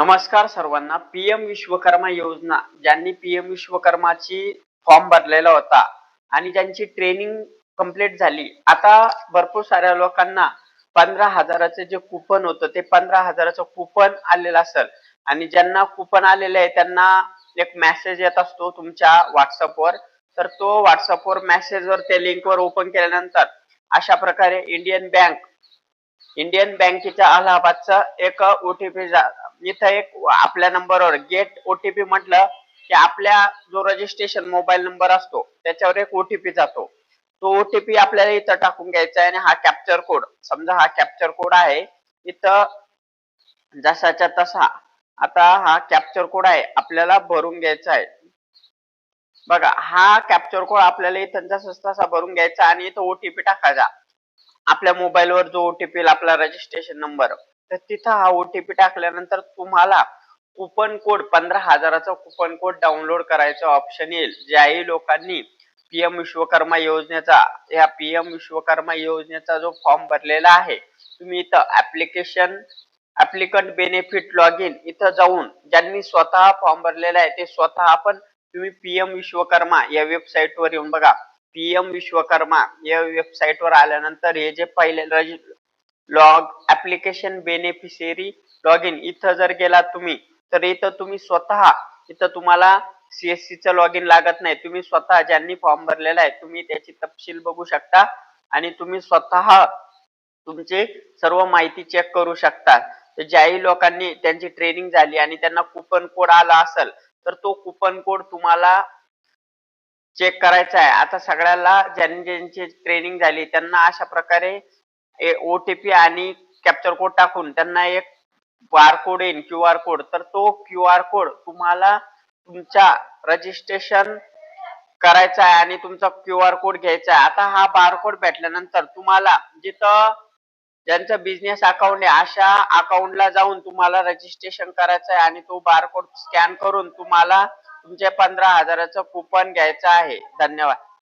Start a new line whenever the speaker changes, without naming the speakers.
नमस्कार सर्वांना. पीएम विश्वकर्मा योजना ज्यांनी पीएम विश्वकर्माची फॉर्म भरलेला होता आणि ज्यांची ट्रेनिंग कंप्लीट झाली. आता भरपूर साऱ्या लोकांना पंधरा हजाराचं जे कुपन होतं ते पंधरा हजाराचं कुपन आलेलं असेल. आणि ज्यांना कुपन आलेलं आहे त्यांना एक मेसेज येत असतो तुमच्या व्हॉट्सअपवर तर तो व्हॉट्सअपवर मेसेजवर त्या लिंकवर ओपन केल्यानंतर अशा प्रकारे इंडियन बँक इंडियन बँकेच्या अलाहाबादचा एक ओटीपी इथं एक आपल्या नंबरवर गेट ओटीपी म्हटलं की आपल्या जो रजिस्ट्रेशन मोबाईल नंबर असतो त्याच्यावर एक ओटीपी जातो. तो ओटीपी आपल्याला इथं टाकून घ्यायचा आहे आणि हा कॅप्चर कोड समजा हा कॅप्चर कोड आहे इथं जसाच्या तसा आता हा कॅप्चर कोड आहे आपल्याला भरून घ्यायचा आहे. बघा हा कॅप्चर कोड आपल्याला इथं जसा तसा भरून घ्यायचा आणि इथं ओटीपी टाकायचा. आपल्या मोबाईलवर जो ओटीपी आपला रजिस्ट्रेशन नंबर तर तिथं हा ओटीपी टाकल्यानंतर तुम्हाला कुपन कोड पंधरा हजाराचा कुपन कोड डाउनलोड करायचा ऑप्शन येईल. ज्याही लोकांनी पीएम विश्वकर्मा योजनेचा या पीएम विश्वकर्मा योजनेचा जो फॉर्म भरलेला आहे तुम्ही इथं application applicant benefit log in इथं जाऊन ज्यांनी स्वतः फॉर्म भरलेला आहे ते स्वतः पण तुम्ही पीएम विश्वकर्मा या वेबसाईट वर येऊन बघा. पीएम विश्वकर्मा या वेबसाईट वर आल्यानंतर हे जे पहिले log application beneficiary log in इथं जर गेला तुम्ही तर इथं तुम्ही स्वतः इथं तुम्हाला सीएससी चं लॉग इन लागत नाही. तुम्ही स्वतः ज्यांनी फॉर्म भरलेला आहे तुम्ही त्याची तपशील बघू शकता आणि तुम्ही स्वतः तुमची सर्व माहिती चेक करू शकता. तर ज्याही लोकांनी त्यांची ट्रेनिंग झाली आणि त्यांना कुपन कोड आला असेल तर तो कुपन कोड तुम्हाला चेक करायचा आहे. आता सगळ्याला ज्यांनी ज्यांची ट्रेनिंग झाली त्यांना अशा प्रकारे ओटीपी आणि कॅप्चर कोड टाकून त्यांना एक बार कोड येईल क्यू आर कोड तर तो क्यू आर कोड तुम्हाला तुमच्या रजिस्ट्रेशन करायचा आहे आणि तुमचा क्यू आर कोड घ्यायचा आहे. आता हा बार कोड भेटल्यानंतर तुम्हाला जिथं ज्यांचं बिझनेस अकाउंट आहे अशा अकाउंटला जाऊन तुम्हाला रजिस्ट्रेशन करायचं आहे आणि तो बार कोड स्कॅन करून तुम्हाला तुमच्या पंधरा हजाराचं कुपन घ्यायचं आहे. धन्यवाद.